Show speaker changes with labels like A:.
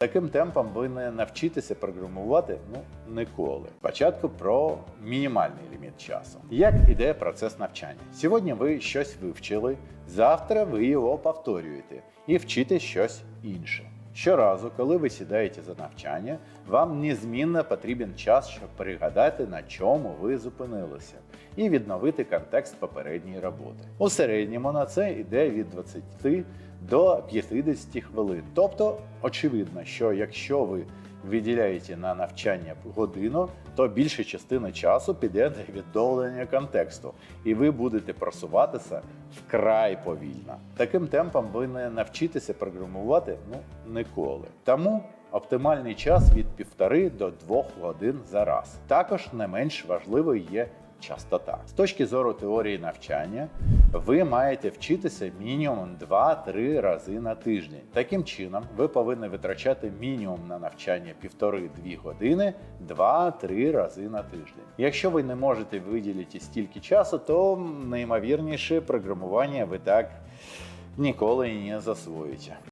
A: Таким темпом ви не навчитеся програмувати ну ніколи. Спочатку про мінімальний ліміт часу. Як іде процес навчання? Сьогодні ви щось вивчили, завтра ви його повторюєте і вчите щось інше. Щоразу, коли ви сідаєте за навчання, вам незмінно потрібен час, щоб пригадати, на чому ви зупинилися, і відновити контекст попередньої роботи. У середньому на це йде від 20 до 50 хвилин. Тобто, очевидно, що якщо ви виділяєте на навчання годину, то більша частина часу піде на відновлення контексту, і ви будете просуватися вкрай повільно. Таким темпом ви не навчитеся програмувати ну ніколи. Тому оптимальний час від півтори до двох годин за раз. Також не менш важливою є частота. З точки зору теорії навчання, ви маєте вчитися мінімум 2-3 рази на тиждень. Таким чином, ви повинні витрачати мінімум на навчання 1,5-2 години 2-3 рази на тиждень. Якщо ви не можете виділити стільки часу, то неймовірніше програмування ви так ніколи не засвоїте.